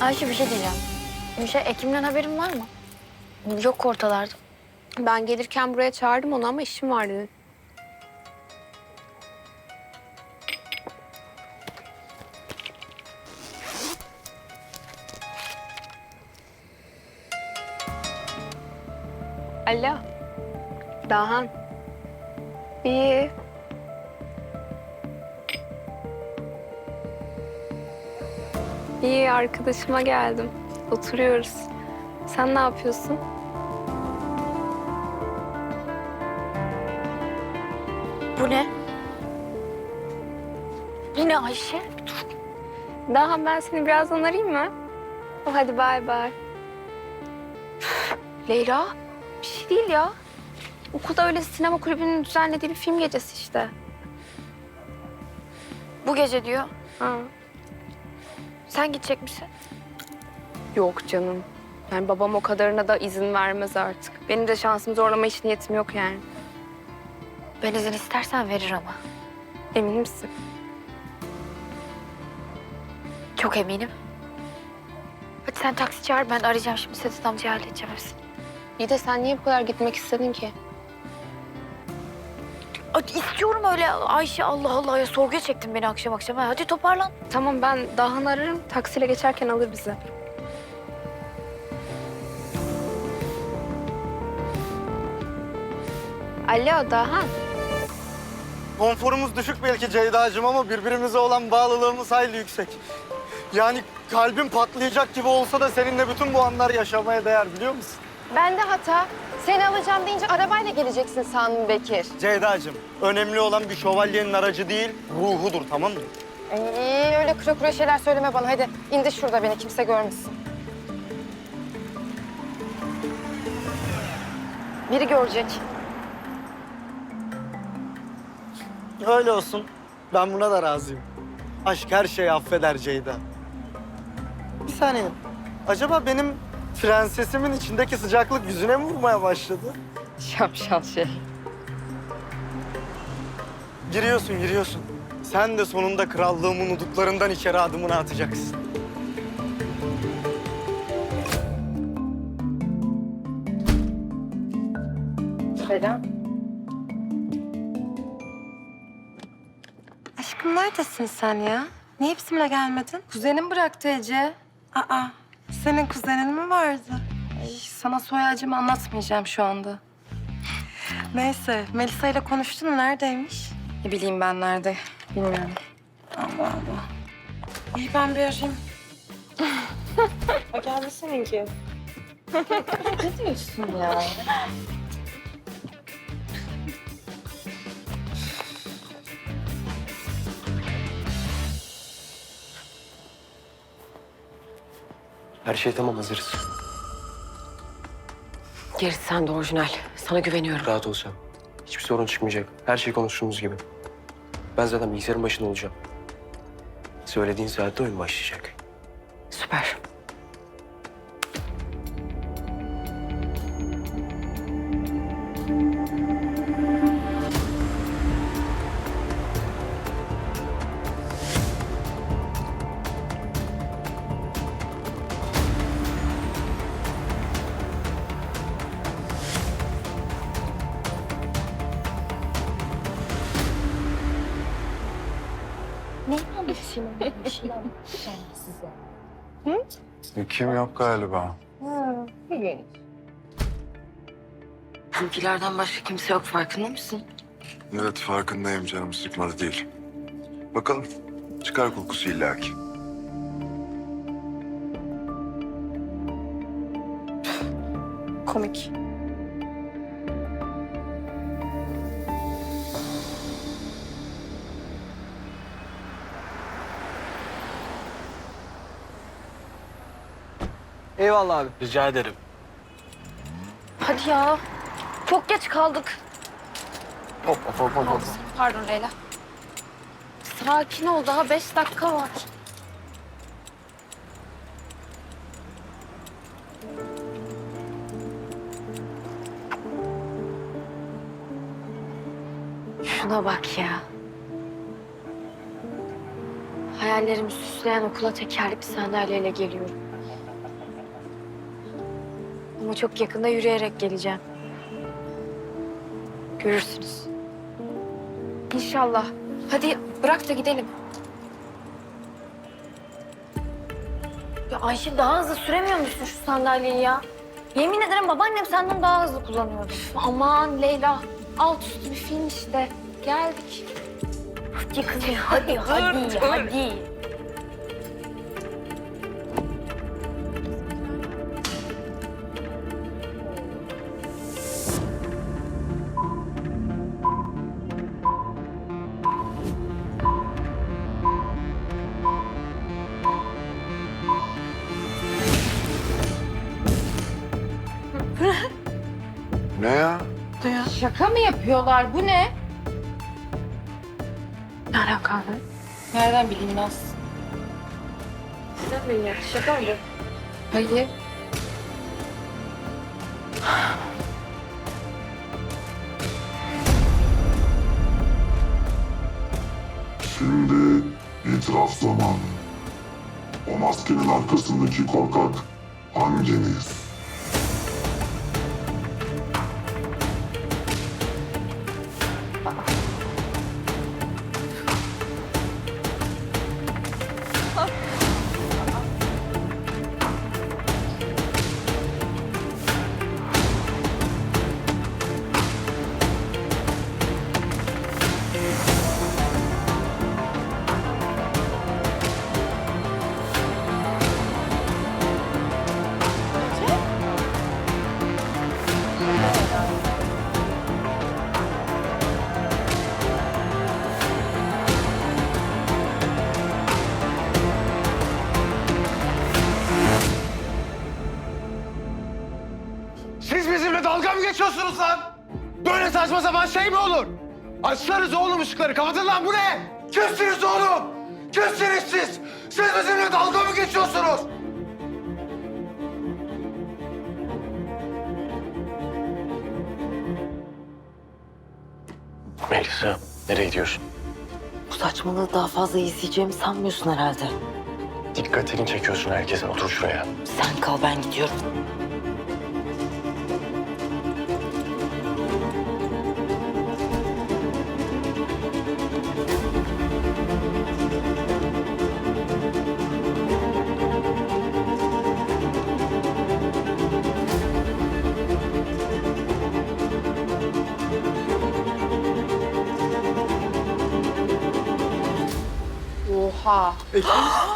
Ayşe bir şey diyeceğim. Bir şey Ekim'den haberin var mı? Yok ortalarda. Ben gelirken buraya çağırdım onu ama işim var dedi. Alo. Dahan. İyi. İyi arkadaşıma geldim. Oturuyoruz. Sen ne yapıyorsun? Bu ne? Yine Ayşe. Daha ben seni birazdan arayayım mı? Oh, hadi bay bay. Leyla, bir şey değil ya. Okulda öyle sinema kulübünün düzenlediği bir film gecesi işte. Bu gece diyor. Ha. Sen gidecek misin? Yok canım. Yani babam o kadarına da izin vermez artık. Benim de şansımı zorlama hiç niyetim yok yani. Ben izin istersen verir ama. Emin misin? Çok eminim. Hadi sen taksi çağır ben arayacağım şimdi Sedat amcayı halledeceğim hepsini. İyi de sen niye bu kadar gitmek istedin ki? İstiyorum öyle Ayşe Allah Allah ya sorguya çektin beni akşam akşam. Ha, Hadi toparlan. Tamam ben Dahan ararım. Taksiyle geçerken alır bizi. Alo Dahan. Konforumuz düşük belki Ceyda'cığım ama birbirimize olan bağlılığımız hayli yüksek. Yani kalbim patlayacak gibi olsa da seninle bütün bu anlar yaşamaya değer biliyor musun? Ben de hata. Seni alacağım deyince arabayla geleceksin sandım Bekir. Ceyda'cığım önemli olan bir şövalyenin aracı değil ruhudur tamam mı? İyi öyle kuru kuru şeyler söyleme bana. Hadi indir şurada beni kimse görmesin. Biri görecek. Öyle olsun. Ben buna da razıyım. Aşk her şeyi affeder Ceyda. Bir saniye. Acaba benim prensesimin içindeki sıcaklık yüzüne mi vurmaya başladı? Şapşal şey. Giriyorsun, giriyorsun. Sen de sonunda krallığımın uduklarından içeri adımını atacaksın. Selam. Aşkım neredesin sen ya? Niye bizimle gelmedin? Kuzenim bıraktı Ece. Aa, senin kuzenin mi vardı? Ay, sana soy ağacımı anlatmayacağım şu anda. Neyse, Melisa ile konuştun mu? Neredeymiş? Ne bileyim ben nerede, bilmiyorum. Allah Allah. İyi ben bir arayayım. geldi seninki. ne diyorsun ya? Her şey tamam hazırız. Gerisi sende orijinal. Sana güveniyorum. Rahat olacağım. Hiçbir sorun çıkmayacak. Her şey konuştuğumuz gibi. Ben zaten bilgisayarın başında olacağım. Söylediğin saatte oyun başlayacak. Süper. Kim yok galiba. Bizimkilerden başka kimse yok farkında mısın? Evet farkındayım canım sıkmadı değil. Bakalım çıkar kokusu illaki. Komik. Eyvallah abi. Rica ederim. Hadi ya. Çok geç kaldık. Hop hop hop hop. Pardon Leyla. Sakin ol daha beş dakika var. Şuna bak ya. Hayallerimi süsleyen okula tekerlekli sandalyeyle geliyorum. Ama çok yakında yürüyerek geleceğim. Görürsünüz. İnşallah. Hadi bırak da gidelim. Ya Ayşe daha hızlı süremiyor musun şu sandalyeyi ya? Yemin ederim babaannem senden daha hızlı kullanıyordu. Aman Leyla. Alt üstü bir film işte. Geldik. Hadi kızım hadi hadi hadi. Şaka mı yapıyorlar? Bu ne? Ne alakalı? Nereden bileyim Naz? Neden beni? Şaka mı? Hayır. Şimdi itiraf zamanı. O maskenin arkasındaki korkak hanginiz? Dalga mı geçiyorsunuz lan? Böyle saçma sapan şey mi olur? Açlarız oğlum ışıkları. Kapatın lan bu ne? Kimsiniz oğlum? Kimsiniz siz? Siz bizimle dalga mı geçiyorsunuz? Melisa, nereye gidiyorsun? Bu saçmalığı daha fazla izleyeceğimi sanmıyorsun herhalde. Dikkatini çekiyorsun herkesin. Otur şuraya. Sen kal ben gidiyorum. 화.